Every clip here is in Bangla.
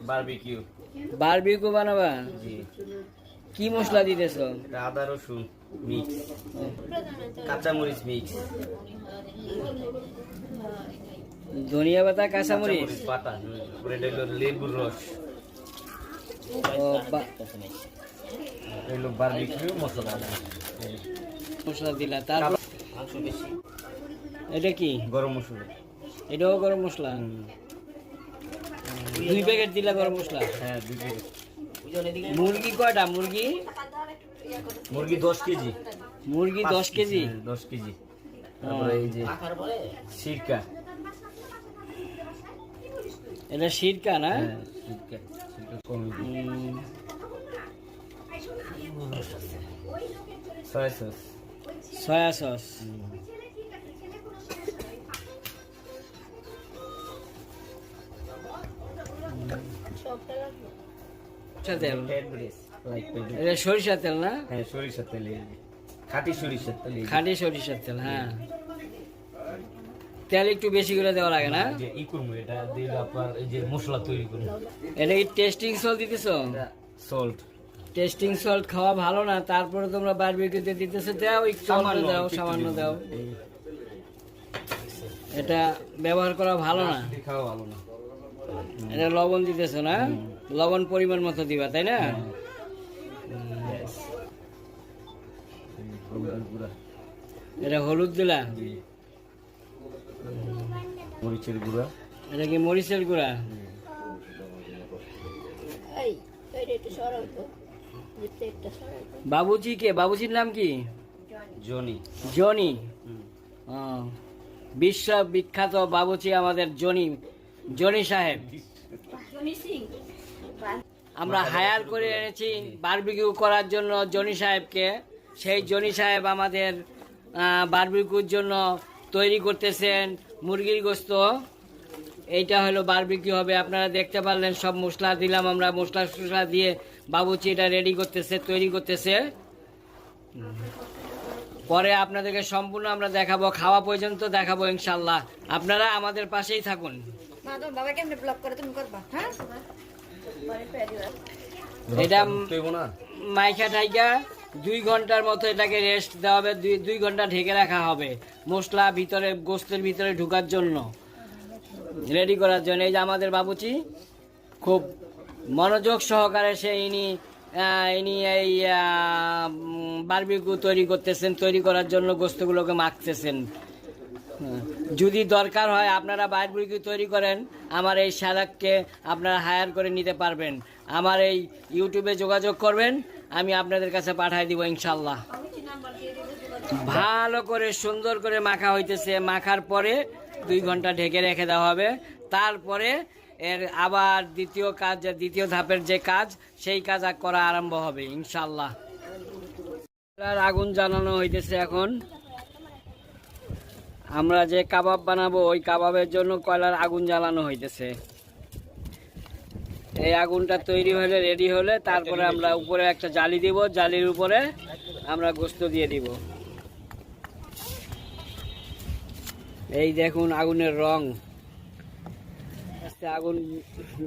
বারবিকিউ। বারবিকিউ বানাবা? জি। কি মশলা দিতেছ? আদা রসুন মিক্স। কাঁচামরিচ মিক্স। ধনিয়া পাতা পাতা। তারপরে এটা হলো লেবুর রস। ও বা- এটা হলো বারবিকিউ মশলা। মশলা দিলা তারপর? এটা কি? গরম মশলা। এটাও গরম মশলা? দুই প্যাকেট দিলা গরম মশলা? হ্যাঁ দুই প্যাকেট। মুরগি কয়টা? মুরগি? মুরগি দশ কেজি। মুরগি দশ কেজি হ্যাঁ, দশ কেজি। তারপরে এই যে সিরকা। এটা সিরকা না? হ্যাঁ সিরকা সিরকা কমে সয়া সস। Soya sauce. সরিষা তেল। এটা সরিষা না? হ্যাঁ সরিষার তেল খাঁটি সরিষার তেল খাঁটি সরিষার তেল হ্যাঁ। তেল একটু বেশি করে দেওয়া লাগে না? ই করব এটা দিয়ে আপনার এই যে মশলা তৈরি করব। এটা কি টেস্টিং সল্ট দিতেছো? সল্ট টেস্টিং সল্ট খাওয়া ভালো না তারপরে তোমরা বারবিকিউতে দিতেছো দাও একটু অল্প দাও সামান্য দাও। এটা ব্যবহার করা ভালো না? খাওয়া ভালো না। এটা লবণ দিতেছো না? লবণ পরিমাণ মতো দিবা তাই না? এটা হলুদ দিলা? মরিচের গুঁড়া। এটা কি মরিচের গুঁড়া? বাবুজি কে? বাবুজির নাম কি? জনি। জনি। বিশ্ব বিখ্যাত বাবুচি আমাদের জনি জনি সাহেব। আমরা হায়ার করে এনেছি বারবিকিউ করার জন্য জনি সাহেবকে। সেই জনি সাহেব আমাদের বারবিকিউর জন্য তৈরি করতেছেন মুরগির গোস্ত। এইটা হলো বারবিকিউ হবে। আপনারা দেখতে পারলেন সব মশলা দিলাম আমরা। মশলা টসলা দিয়ে বাবুচি এটা রেডি করতেছে, তৈরি করতেছে। পরে আপনাদেরকে সম্পূর্ণ আমরা দেখাবো, খাওয়া পর্যন্ত দেখাবো ইনশাল্লাহ আপনারা আমাদের পাশেই থাকুন। বাবা কেমনে ব্লক করে তুমি করবা হ্যাঁ? এটা না? টাইকা দুই ঘণ্টার মতো এটাকে রেস্ট দেওয়া হবে দুই দুই ঘণ্টা ঢেকে রাখা হবে মশলা ভিতরে গোস্তের ভিতরে ঢুকার জন্য। রেডি করার জন্য। এই যে আমাদের বাবুচি খুব মনোযোগ সহকারে সে ইনি ইনি এই বারবিকু তৈরি করতেছেন তৈরি করার জন্য গোস্তগুলোকে মাখতেছেন। যদি দরকার হয় আপনারা বারবিকিউ তৈরি করেন, আমার এই শালাককে আপনারা হায়ার করে নিতে পারবেন। আমার এই ইউটিউবে যোগাযোগ করবেন, আমি আপনাদের কাছে পাঠাই দিব ইনশাল্লাহ ভালো করে, সুন্দর করে মাখা হইতেছে। মাখার পরে দুই ঘণ্টা ঢেকে রেখে দেওয়া হবে। তারপরে এর আবার দ্বিতীয় কাজ দ্বিতীয় ধাপের যে কাজ, সেই কাজ করা আরম্ভ হবে ইনশাল্লাহ আগুন জ্বালানো হইতেছে এখন। আমরা যে কাবাব বানাবো, ওই কাবাবের জন্য কয়লার আগুন জ্বালানো হইতেছে। এই আগুনটা তৈরি হলে রেডি হলে তারপরে আমরা উপরে একটা জালি দিব, জালির উপরে আমরা গোস্ত দিয়ে দিব। এই দেখুন আগুনের রং। আগুন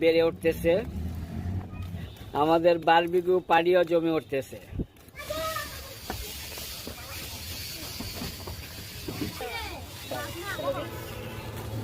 বেড়ে উঠতেছে। আমাদের বারবিকিউ পানিও জমে উঠতেছে এটা কিন্তু সুন্দর হয়েছে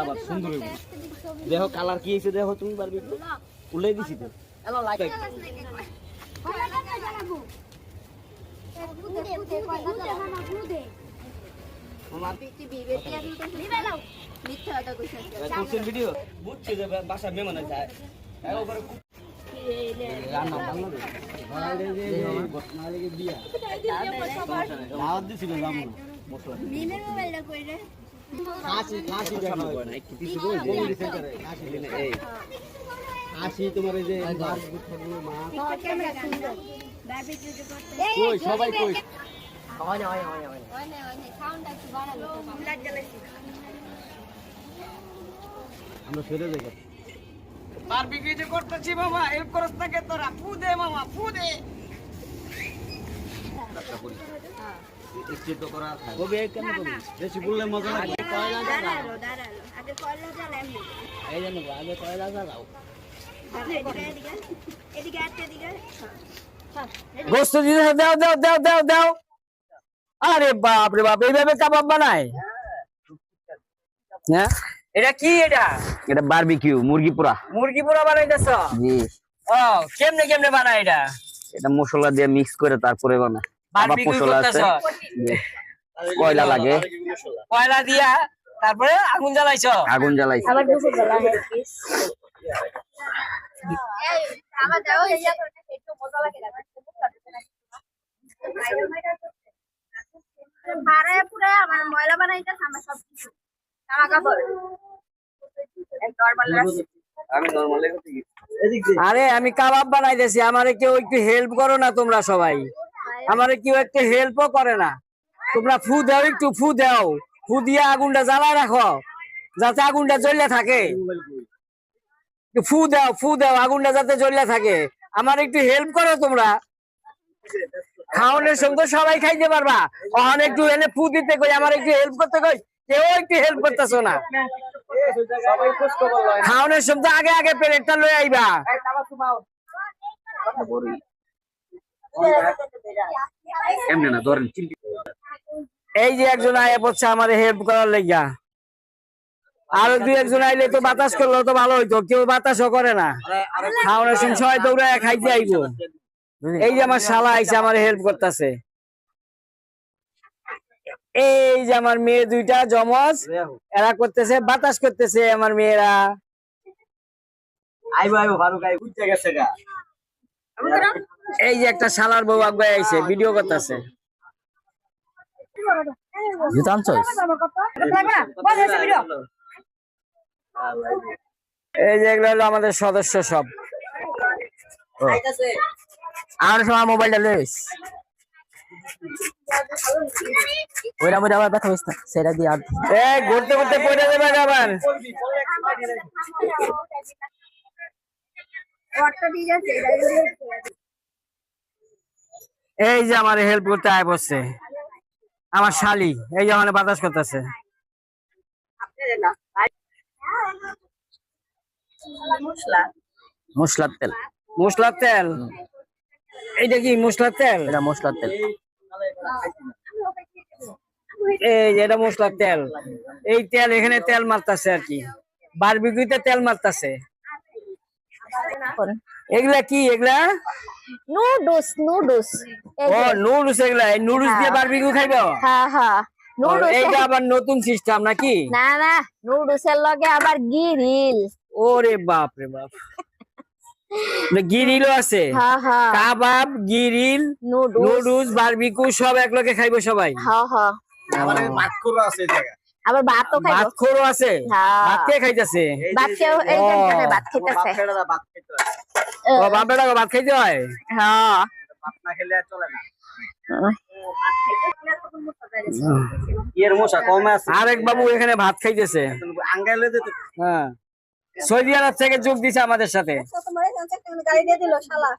আবার সুন্দর দেখো কালার কি হয়েছে দেখো তুমি পারবি উল্লাই দিছি তো। রান্না ভালো বিয়া দিছিল হয় খাসি তোমার এই যে সবাই কই হয় হয় আমরা ফিরে যাই করতেছি মামা হেল্প করছ তোরা ফু দে মামা ফু দে তো করা কবে কেন কবি? বেশি বললে মজা লাগে। কয়লা জ্বালাও এই জন্য আগে কয়লা জ্বালাও। গোস্ত দিতে দাও দাও দাও দাও দাও আরে বাপ রে বাপ এইভাবে কাবাব বানায়? হ্যাঁ? এটা কি এটা? এটা বারবিকিউ মুরগি পোড়া মুরগি পোড়া বানাইতেছ? জি। ও কেমনে কেমনে বানায় এটা? এটা মশলা দিয়ে মিক্স করে তারপরে বানায়। বারবিকিউ করতেছ? কয়লা লাগে? কয়লা দিয়া তারপরে আগুন জ্বালাইছ? আগুন জ্বালাইছে। আবার দুপুর বেলা আমার দাও ইয়া করে একটু মজা লাগে না ভাড়ায় পুরো আমার ময়লা বানাইতে আমার সব কিছু জামা কাপড় আরে আমি কাবাব বানাইতেছি আমারে কেউ একটু হেল্প করো না তোমরা সবাই। আমারে কেউ একটু হেল্পও করে না। তোমরা ফু দাও, একটু ফু দাও। ফু দিয়ে আগুনটা জ্বালায় রাখো, যাতে আগুনটা জ্বলে থাকে। ফু দাও ফু দাও, আগুনটা যাতে জ্বলে থাকে। আমার একটু হেল্প করো তোমরা। খাওয়ানোর সঙ্গে সবাই খাইতে পারবা। ওখান একটু এনে ফু দিতে কই, আমার একটু হেল্প করতে কই। কেউ একটু হেল্প করতেছো না। খাওয়ানোর সঙ্গে আগে আগে প্লেটটা লয়ে আইবা। এমনি না? ধরেন এই যে একজন আয় পড়ছে আমার হেল্প করার লেগা আরও দুই একজন আইলে তো বাতাস করল তো ভালো হইতো কেউ বাতাসও করে না। খাওয়ানোর সময় সবাই দৌড়ায় খাইতে আইবো। এই যে আমার শালা আইছে আমার হেল্প করতেছে। এই যে আমার মেয়ে দুইটা জমজ এরা করতেছে বাতাস করতেছে আমার মেয়েরা। আইবো আইবো ফারুক আই বুঝতে গেছে গা। এই যে একটা শালার বউ আগে আইছে ভিডিও করতেছে। এই যে এগুলো হলো আমাদের সদস্য সব। আর সময় মোবাইলটা লইস ওইটা মধ্যে আবার ব্যথা না সেটা দিয়ে আর এই ঘুরতে ঘুরতে পড়ে যাবে আবার। এই যে আমার হেল্প করতে আয় বসছে। আমার শালি এই যে আমার বাতাস করতেছে। মশলার তেল। মশলার তেল? এইটা কি মশলার তেল? এটা মশলার তেল। এই যে এটা মশলার তেল। এই তেল এখানে তেল মারতাছে আর কি। বারবিকিউতে তেল মারতাছে। এগুলা কি এগুলা? নুডলস নুডলস ও নুডলস এগুলা এই নুডলস দিয়ে বারবিকিউ খাইবো? হ্যাঁ হ্যাঁ। ও, এইটা আবার নতুন সিস্টেম নাকি? না না নুডলসের লগে আবার গিরিল ওরে বাপ রে বাপ। গিরিলও আছে। হ্যাঁ হ্যাঁ। কাবাব গিরিল নুডলস নুডলস বারবিকিউ সব এক লগে খাইবো সবাই। হ্যাঁ হ্যাঁ। আবার ভাতও ভাত খাইবো। খোরও আছে। হ্যাঁ। ভাত কে খাইতেছে? ভাত। জন্য ভাত ও বাপ বেটা ভাত খাইতে হয়? হ্যাঁ। এর মশা কমে আছে। আরেক বাবু এখানে ভাত খাইতেছে। হ্যাঁ। সৌদি আরব থেকে যোগ দিছে আমাদের সাথে। গাড়ি দিয়ে দিল শালা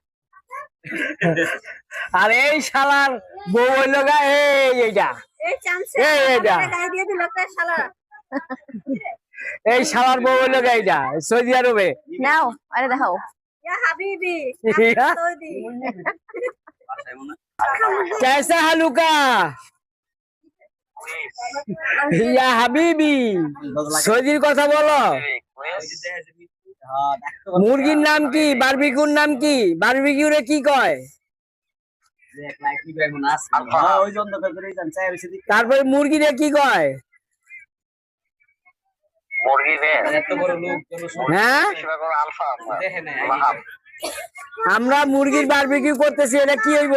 আর এই শালার বউ হইল গা এই এইটা এই চান্স এই এইটা গাড়ি দিয়ে দিল শালা এই শালার বউ হইল গা এইটা সৌদি আরবে নাও আরে দেখাও ইয়া হাবিবি कैसा है लुका ইয়া হাবিবি সৌদির কথা বলো মুরগির নাম কি বারবিকিউর নাম কি বারবিকিউরে কি কয় ওই মুরগি করে যান চাই বেশি দিক তারপরে মুরগিরে কি কয়? লোক হ্যাঁ? আমরা মুরগির বারবিকিউ করতেছি এটা কি হইব?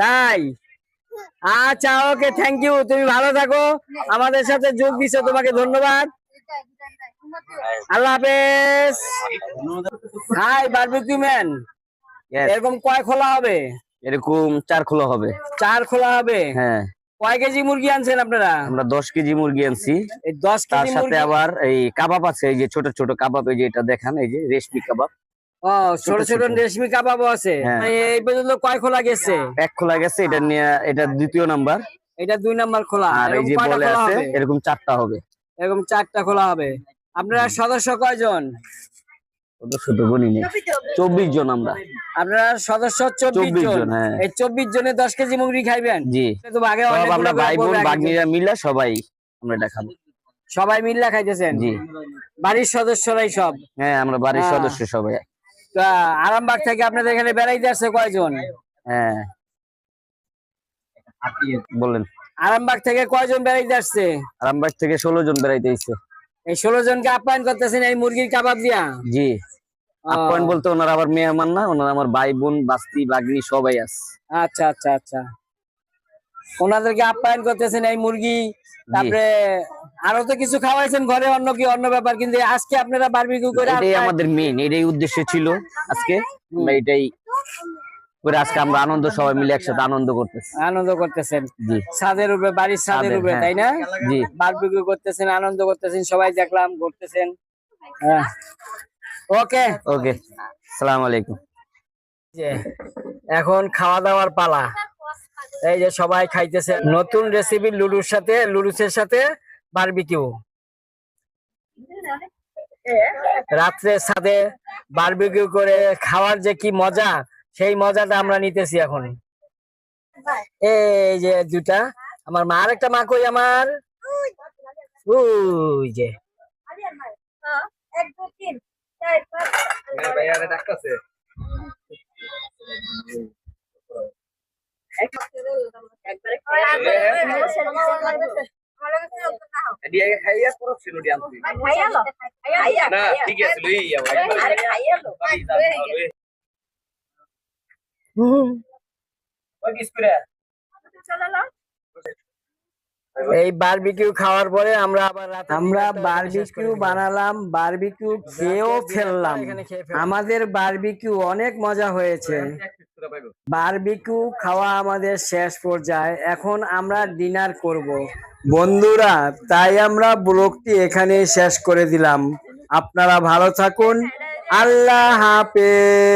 তাই? আচ্ছা ওকে থ্যাংক ইউ তুমি ভালো থাকো। আমাদের সাথে যোগ দিছো তোমাকে ধন্যবাদ। আল্লাহ হাফেজ। হাই বারবিকিউ ম্যান এরকম কয় খোলা হবে? এরকম চার খোলা হবে। চার খোলা হবে? হ্যাঁ। কয় কেজি মুরগি আনছেন আপনারা? আমরা দশ কেজি মুরগি আনছি। এই দশ তার সাথে আবার এই কাবাব আছে এই যে ছোট ছোট কাবাব এই যে এটা দেখান এই যে রেশমি কাবাব। ও ছোট ছোট। রেশমি কাবাবও আছে। হ্যাঁ। এই পর্যন্ত কয় খোলা গেছে? এক খোলা গেছে এটা নিয়ে এটা দ্বিতীয় নাম্বার। এটা দুই নাম্বার খোলা। আর এই যে বলে আছে এরকম চারটা হবে। এরকম চারটা খোলা হবে। আপনারা সদস্য কয়জন? চব্বিশ জন আমরা। আপনারা সদস্য চব্বিশ জন। হ্যাঁ। এই চব্বিশ জনে দশ কেজি মুরগি খাইবেন? জি। আমরা ভাই বোন বাগনিরা মিলে সবাই আমরা এটা খাব সবাই মিল্লা খাইতেছেন? জি। বাড়ির সদস্যরাই সব? হ্যাঁ আমরা বাড়ির। সদস্য সবাই। তা আরামবাগ থেকে আপনাদের এখানে বেড়াইতে আসছে কয়জন? হ্যাঁ। বলেন। আরামবাগ থেকে কয়জন বেড়াইতে আসছে? আরামবাগ থেকে ষোলো জন বেড়াইতে এসছে। এই ষোলো জনকে আপ্যায়ন করতেছেন এই মুরগির কাবাব দিয়া? জি। আপ্যায়ন বলতে ওনার আবার মেহমান না ওনার আমার ভাই বোন বাস্তি বাগনি সবাই আছে। আচ্ছা আচ্ছা আচ্ছা। ওনাদেরকে আপ্যায়ন করতেছেন এই মুরগি তারপরে আরও তো কিছু খাওয়াইছেন ঘরে অন্য কি অন্য ব্যাপার কিন্তু আজকে আপনারা বারবিকিউ করে এটাই আমাদের মেইন এটাই উদ্দেশ্য ছিল আজকে। আমরা এটাই করে আজকে আমরা আনন্দ সবাই মিলে একসাথে আনন্দ করতেছি। আনন্দ করতেছেন। জি। ছাদের উপরে বাড়ির ছাদের উপরে হ্যাঁ। তাই না? জি। বারবিকিউ করতেছেন আনন্দ করতেছেন সবাই দেখলাম করতেছেন হ্যাঁ। ওকে। ওকে। সালাম আলাইকুম। এখন খাওয়া দাওয়ার পালা। এই যে সবাই খাইতেছে নতুন রেসিপি লুডুর সাথে লুডুসের সাথে বারবিকিউ রাত্রে সাথে বারবিকিউ করে খাওয়ার যে কি মজা সেই মজাটা আমরা নিতেছি এখন। এই যে দুটা আমার মা আরেকটা মা কই আমার? ওই যে। এই বারবিকিউ খাওয়ার পরে আমরা আবার আমরা বারবিকিউ বানালাম বারবিকিউ খেয়েও ফেললাম। আমাদের বারবিকিউ অনেক মজা হয়েছে। বারবিকিউ খাওয়া আমাদের শেষ পর্যায়ে। এখন আমরা ডিনার করব। বন্ধুরা তাই আমরা ব্লগটি এখানেই শেষ করে দিলাম। আপনারা ভালো থাকুন। আল্লাহ হাফেজ।